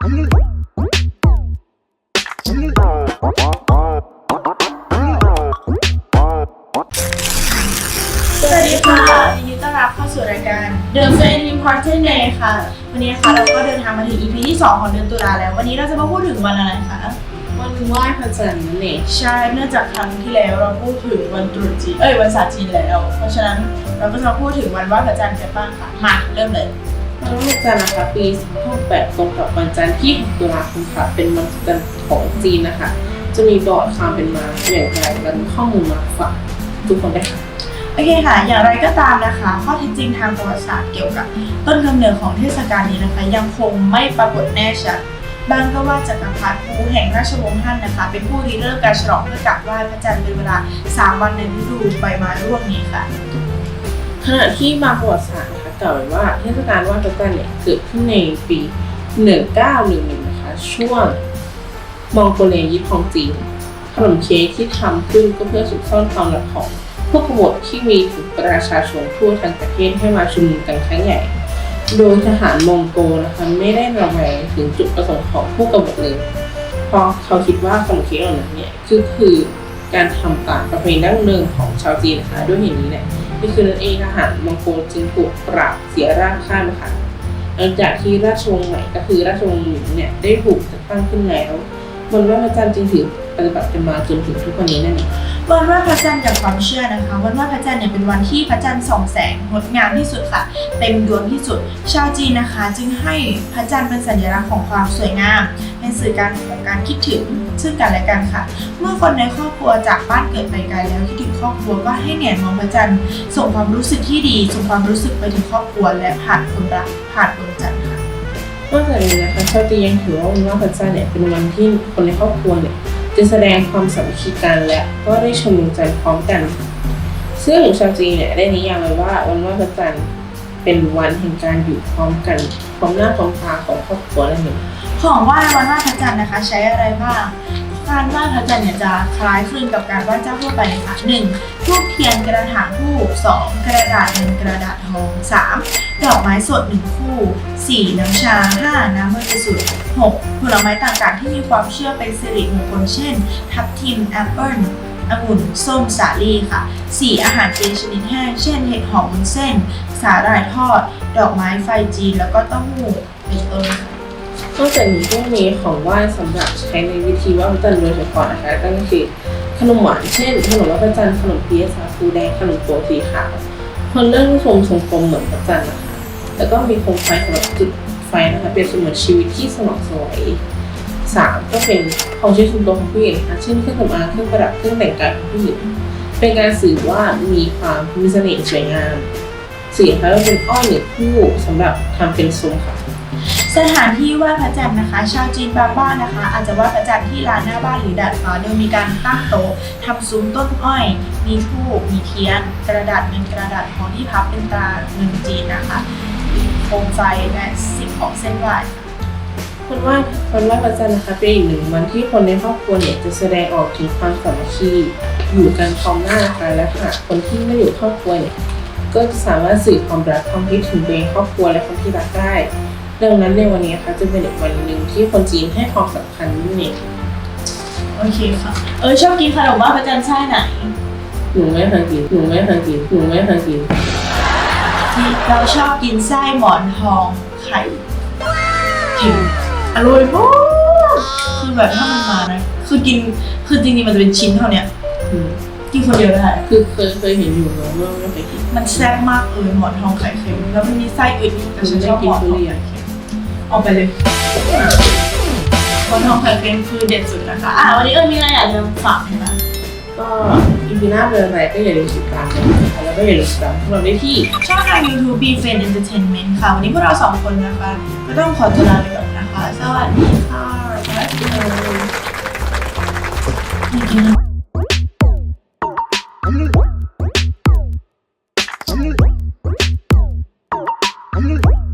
สวัสดีค่ะยินดีต้อนรับเข้าสู่รายการ The f r i e n d Important Day ค่ะ วันนี้นะคะเราก็เดินทางมาถึง EP ที่ 2 ของเดือนตุลาแล้ว วันนี้เราจะมาพูดถึงวันอะไรคะ วันไหว้พระจันทร์นั่นเองใช่ เนื่องจากครั้งที่แล้วเราพูดถึงวันตรุษจีน เอ้ย วันศาสตร์จีนแล้ว เพราะฉะนั้นเราก็จะมาพูดถึงวันไหว้พระจันทร์กันบ้างค่ะ มาเริ่มเลย วันไหว้พระจันทร์นะคะปี2568ตรงกับวันจันทร์ที่6ตุลาคมค่ะเป็นวันจันทร์ของจีนนะคะ จะมีประวัติความเป็นมาอย่างไรและข้อมูลมาฝากทุกคนได้ค่ะโอเคค่ะ อย่างไรก็ตามนะคะ ข้อเท็จจริงทางประวัติศาสตร์เกี่ยวกับ ต้นกำเนิดของเทศกาลนี้นะคะ ยังคงไม่ปรากฏแน่ชัดบางก็ว่าจักรพรรดิภูแห่งราชวงศ์ฮั่นนะคะ เป็นผู้ริเริ่มการฉลองเพื่อกราบไหว้พระจันทร์เป็นเวลา 3 วันในฤดูใบไม้ร่วงนี้ค่ะขณะที่บางประวัติศาสตร์นะคะ กล่าวไว้ว่าเทศกาลว้พระจันเนี่ยเกิดขึ้นในปี 1911 นะคะ ช่วงมองโกเลียยึดครองจีนขนมเค้กที่ทำขึ้นก็เพื่อสุกซ่อนความลับของพวกขบฏที่มีถึงประชาชนทั่วทั้งประเทศให้มาชุมนุมกันครั้งใหญ่ โดยทหารมองโกนะคะไม่ได้ระแวงถึงจุดประสงค์ของผู้กบฏเลยเพราะเขาคิดว่าขนมเค้กเหล่านั้นเนี่ยคือคือการทำตามประเพณีดั้งเดิมของชาวจีนนะคะด้วยเหตุนี้เนี่ย นี่คือนั่นเองทหารมองโกจึงถูกปราบเสียร่างข้ามนะคะหลังจากที่ราชวงศ์ใหม่ก็คือราชวงศ์หมิงเนี่ยได้ถูกจัดตั้งขึ้นแล้ววันไหว้พระจันทร์จึงถือปฏิบัติกันมาจนถึงทุกวันนี้นั่นเองวันไหว้พระจันทร์จากความเชื่อนะคะวันไหว้พระจันทร์เนี่ยเป็นวันที่พระจันทร์ส่องแสงงดงามที่สุดค่ะ เต็มดวงที่สุด ชาวจีนนะคะ จึงให้พระจันทร์เป็นสัญลักษณ์ของความสวยงาม เป็นสื่อการของการคิดถึงซึ่งกันและกันค่ะ เมื่อคนในครอบครัวจากบ้านเกิดไปไกลแล้วคิดถึงครอบครัวก็ให้แหนมองพระจันทร์ส่งความรู้สึกที่ดี ส่งความรู้สึกไปถึงครอบครัวและผ่านคนรักผ่านดวงจันทร์ค่ะนอกจากนี้นะคะชาวจียังถือว่าวันไหว้พระจันทร์เนี่ยเป็นวันที่คนในครอบครัวเนี่ยจะแสดงความสามัคคีกันและก็ได้ชมดวงจันทร์พร้อมกัน ซึ่งชาวจีนเนี่ยได้นิยามไว้ว่าวันไหว้พระจันทร์เป็นวันแห่งการอยู่พร้อมกันพร้อมหน้าพร้อมตาของครอบครัวนั่นเอง ของไหว้วันไหว้พระจันทร์นะคะ ใช้อะไรบ้าง การไหว้พระจันทร์เนี่ยจะคล้ายคลึงกับการไหว้เจ้าทั่วไปเลยค่ะหนึ่งทูบเทียนกระถางทูบสองกระดาษเงินกระดาษทองสามดอกไม้สดหนึ่งคู่สี่น้ำชาห้าน้ำบริสุทธิ์หกผลไม้ต่างๆ ที่มีความเชื่อเป็นสิริมงคลเช่น ทับทิมแอปเปิลองุ่นส้มสาลี่ค่ะสี่อาหารเจชนิดแห้ง เช่น เห็ดหอมวุ้นเส้น สาหร่ายทอด ดอกไม้ไฟจีน แล้วก็เต้าหู้เป็นต้น จากนี้ก็มีของไหว้สำหรับใช้ในวิธีไหว้พระจันทร์โดยเฉพาะนะคะนั่นก็คือขนมหวานเช่นขนมไหว้พระจันทร์ขนมเปี๊ยะสาคูแดงขนมโตสีขาวคนเริ่มชมทรงกลมเหมือนพระจันทร์นะคะ แล้วก็มีโคมไฟสำหรับจุดไฟนะคะเปรียบเสมือนชีวิตที่สว่างไสวยสามก็เป็นของใช้ส่วนตัวของผู้หญิงนะคะเช่นเครื่องสำอางเครื่องประดับเครื่องแต่งกายของผู้หญิงเป็นการสื่อว่ามีความมีเสน่ห์สวยงามสี่ค่ะก็เป็นอ้อยหนึ่งคู่สำหรับทำเป็นซุ้มค่ะ สถานที่ไหว้พระจันทร์นะคะ ชาวจีนบางบ้านนะคะ อาจจะไหว้พระจันทร์ที่ลานหน้าบ้านหรือดาดฟ้าโดยมีการตั้งโต๊ะทำซุ้มต้นอ้อย มีธูปมีเทียน กระดาษเงินกระดาษทองที่พับเป็นตราเงินจีนนะคะโคมไฟและสิ่งของเส้นไหว้วันไหว้วันไหว้พระจันทร์นะคะเป็นอีกหนึ่งวันที่คนในครอบครัวเนี่ยจะแสดงออกถึงความสามัคคีอยู่กันพร้อมหน้านะคะและหากคนที่ไม่อยู่ครอบครัวเนี่ยก็จะสามารถสื่อความรักความคิดถึงตัวเองครอบครัวและคนที่รักได้ ดังนั้นในวันนี้นะคะจะเป็นอีกวันหนึ่งที่คนจีนให้ความสำคัญนี่เองโอเคค่ะ เออชอบกินขนมไหว้พระจันทร์ไส้ไหน หนูไม่เคยกินหนูไม่เคยกินหนูไม่เคยกินที่เราชอบกินไส้หมอนทองไข่เค็มอร่อยมากคือแบบถ้ามันมานะ คือกินคือจริงๆมันจะเป็นชิ้นเท่าเนี้ยอืมกินคนเดียวได้คือเคยเคยเห็นอยู่เนอะว่าไม่เคยกินมันแซ่บมากเลยหมอนทองไข่เค็มแล้วมันมีไส้อื่นอีกแต่ฉันชอบหมอนทองไข่เค็ม เอาไปเลยหมอนทองไข่เค็มคือเด็ดสุดนะคะอะวันนี้เออมีอะไรอยากจะฝากไหมคะก็อีพีหน้าเป็นอะไรก็อย่าลืมติดตามกันนะคะแล้วก็อย่าลืมติดตามพวกเราได้ที่ช่องทาง YouTube b f r i e n d Entertainment ค่ะ วันนี้พวกเราสองคนนะคะ ก็ต้องขอตัวลาไปก่อนนะคะ สวัสดีค่ะบ๊ายบาย